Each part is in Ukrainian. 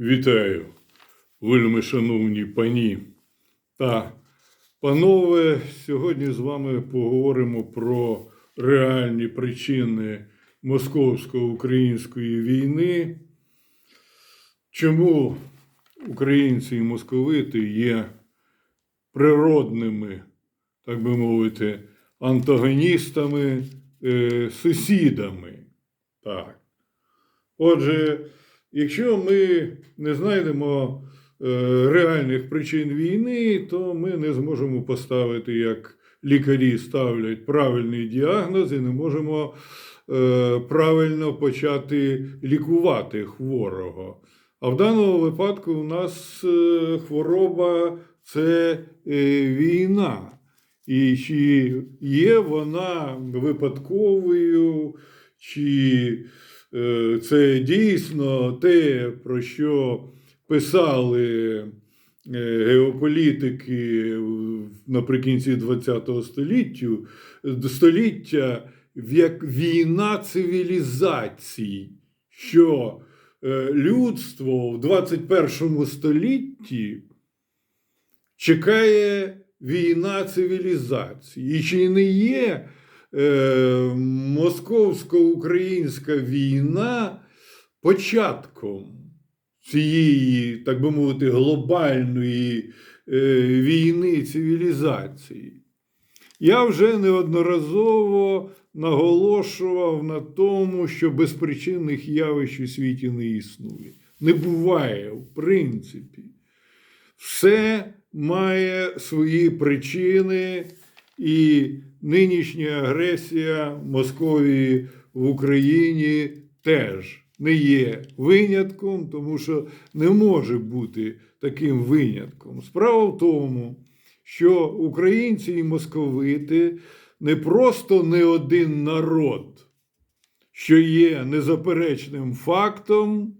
Вітаю, вельми шановні пані та панове. Сьогодні з вами поговоримо про реальні причини московсько-української війни. Чому українці і московити є природними, так би мовити, антагоністами, е, сусідами. Так. Отже, якщо ми не знайдемо е, реальних причин війни, то ми не зможемо поставити, як лікарі ставлять правильний діагноз, і не можемо е, правильно почати лікувати хворого. А в даному випадку у нас е, хвороба це війна. І чи є вона випадковою, чи це дійсно те, про що писали е, геополітики наприкінці ХХ століття, століття як війна цивілізацій, що е, людство в 21 столітті чекає війна цивілізації. І чи не є е, московсько-українська війна початком цієї, так би мовити, глобальної е, війни цивілізації? Я вже неодноразово наголошував на тому, що безпричинних явищ у світі не існує. Не буває, в принципі. Все має свої причини, і нинішня агресія Московії в Україні теж не є винятком, тому що не може бути таким винятком. Справа в тому, що українці і московити не просто не один народ, що є незаперечним фактом,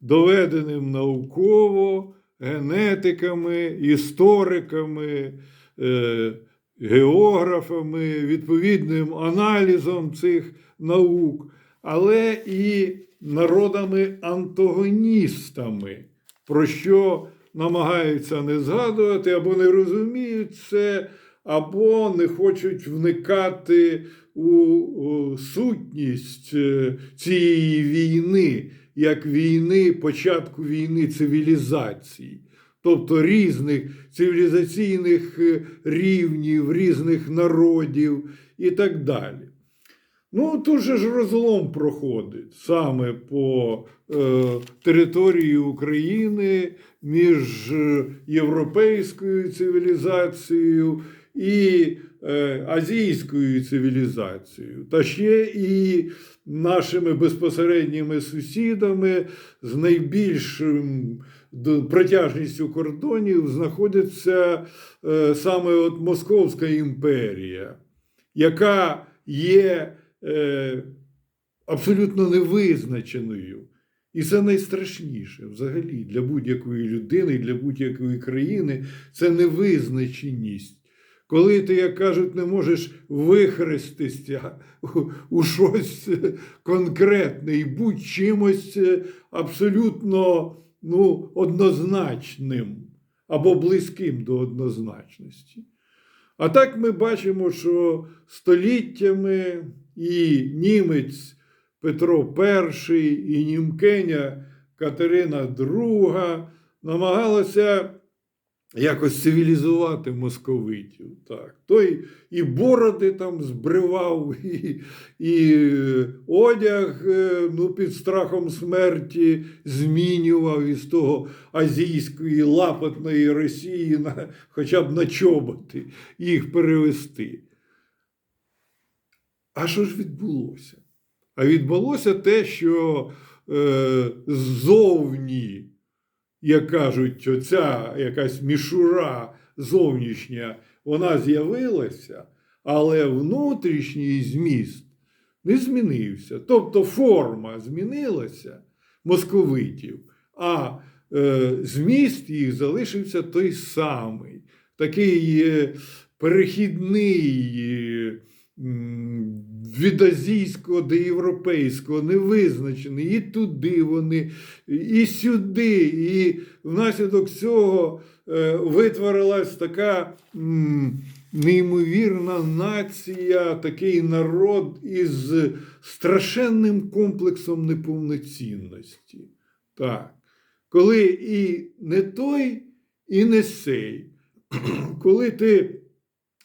доведеним науково, генетиками, істориками, е, географами, відповідним аналізом цих наук, але і народами-антагоністами, про що намагаються не згадувати або не розуміють це, або не хочуть вникати у, сутність е, цієї війни, як війни, початку війни цивілізацій. Тобто різних цивілізаційних е, рівнів, різних народів і так далі. Ну, тут же ж розлом проходить саме по е, території України між е, європейською цивілізацією і е, азійською цивілізацією, та ще і нашими безпосередніми сусідами з найбільшим протяжністю кордонів знаходиться е, саме от Московська імперія, яка є е, абсолютно невизначеною. І це найстрашніше взагалі для будь-якої людини, для будь-якої країни це невизначеність. Коли ти, як кажуть, не можеш вихрестися у, щось конкретне і будь чимось абсолютно ну, однозначним або близьким до однозначності. А так ми бачимо, що століттями і німець Петро І, і німкеня Катерина II намагалася якось цивілізувати московитів. Так. Той і бороди там збривав, і, і одяг е, ну, під страхом смерті змінював із того азійської лапотної Росії на, хоча б на чоботи їх перевести. А що ж відбулося? А відбулося те, що е, ззовні, як кажуть, оця якась мішура зовнішня, вона з'явилася, але внутрішній зміст не змінився. Тобто форма змінилася московитів, а е, зміст їх залишився той самий, такий е, перехідний. Від азійського до європейського не визначений. І туди вони, і сюди. І внаслідок цього е, витворилась така неймовірна нація, такий народ із страшенним комплексом неповноцінності. Так. Коли і не той, і не сей. Коли ти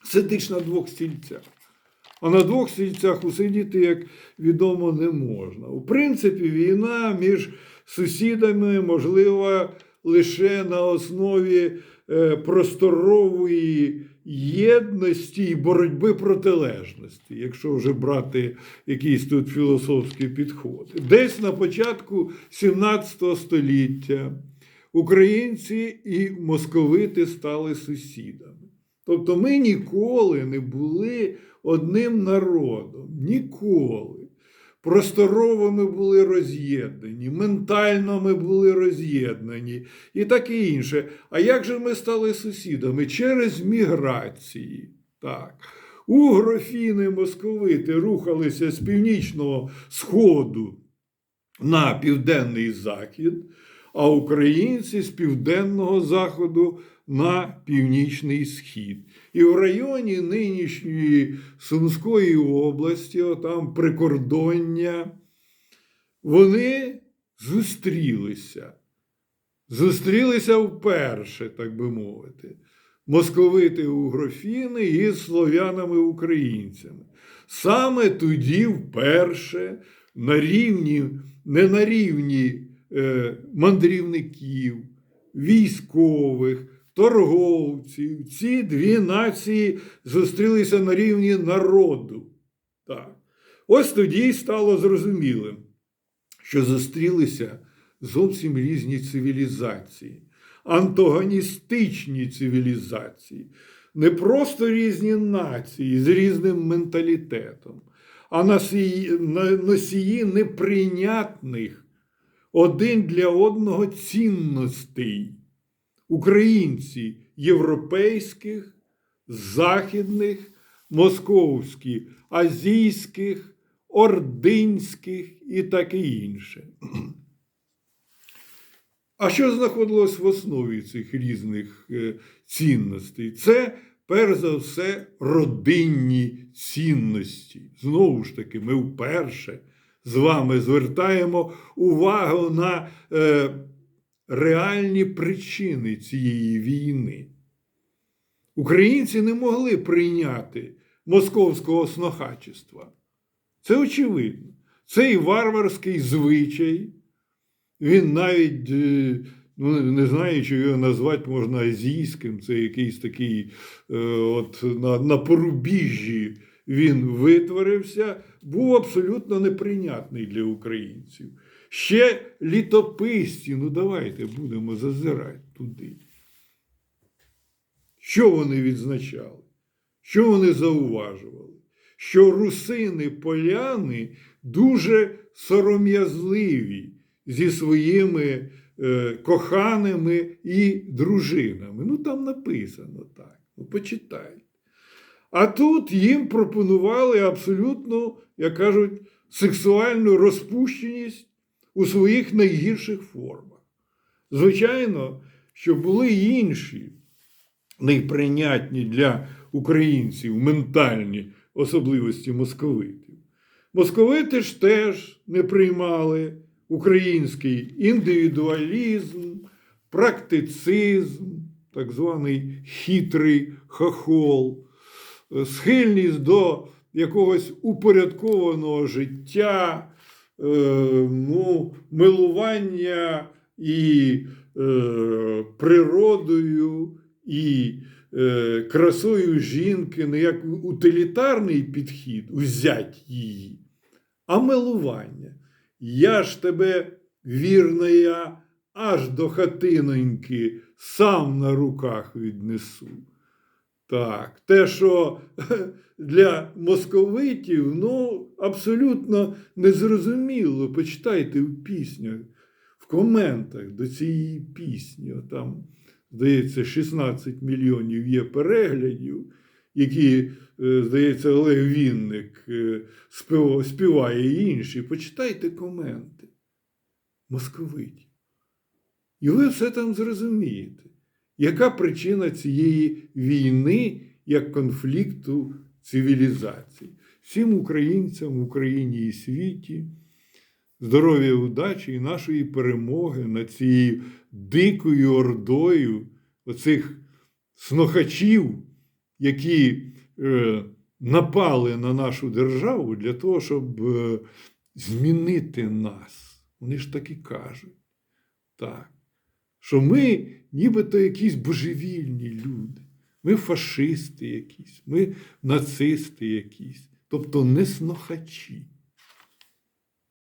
сидиш на двох стільцях. А на двох стільцях усидіти, як відомо, не можна. У принципі, війна між сусідами можлива лише на основі е, просторової єдності і боротьби протилежності, якщо вже брати якісь тут філософські підходи. Десь на початку 17 століття українці і московити стали сусідами. Тобто ми ніколи не були одним народом. Ніколи. Просторово ми були роз'єднані, ментально ми були роз'єднані і таке інше. А як же ми стали сусідами? Через міграції. Так. Угрофіни московити рухалися з північного сходу на південний захід, а українці з південного заходу на північний схід. І в районі нинішньої Сумської області, там прикордоння, вони зустрілися. Зустрілися вперше, так би мовити, московити угрофіни із слов'янами-українцями. Саме тоді вперше на рівні, не на рівні е, мандрівників, військових, торговців. Ці дві нації зустрілися на рівні народу. Так. Ось тоді стало зрозумілим, що зустрілися зовсім різні цивілізації, антагоністичні цивілізації, не просто різні нації з різним менталітетом, а носії неприйнятних один для одного цінностей українці європейських, західних, московських, азійських, ординських і таке інше. А що знаходилось в основі цих різних е, цінностей? Це, перш за все, родинні цінності. Знову ж таки, ми вперше з вами звертаємо увагу на е, реальні причини цієї війни. Українці не могли прийняти московського снохачества. Це очевидно. Цей варварський звичай, він навіть е, ну, не знаю, чи його назвати можна азійським, це якийсь такий е, от на, на порубіжжі він витворився, був абсолютно неприйнятний для українців. Ще літописці, ну давайте будемо зазирати туди. Що вони відзначали? Що вони зауважували? Що русини поляни дуже сором'язливі зі своїми е, коханими і дружинами. Ну, там написано так. Ну, почитайте. А тут їм пропонували абсолютно, як кажуть, сексуальну розпущеність у своїх найгірших формах. Звичайно, що були інші неприйнятні для українців ментальні особливості московитів. Московити ж теж не приймали український індивідуалізм, практицизм, так званий хитрий хохол, схильність до якогось упорядкованого життя, ну, милування і е, природою, і е, красою жінки, не як утилітарний підхід, узять її, а милування. Я ж тебе, вірна я, аж до хатиноньки сам на руках віднесу. Так, те, що для московитів, ну, абсолютно незрозуміло. Почитайте в пісню, в коментах до цієї пісні. Там, здається, 16 мільйонів є переглядів. які, е, здається, Олег Вінник е, співає і інші, почитайте коменти московитів. І ви все там зрозумієте, яка причина цієї війни як конфлікту цивілізацій. Всім українцям в Україні і світі здоров'я, удачі і нашої перемоги над цією дикою ордою оцих снохачів, які е, напали на нашу державу для того, щоб е, змінити нас. Вони ж так і кажуть. Так. Що ми нібито якісь божевільні люди, ми фашисти якісь, ми нацисти якісь, тобто не снохачі.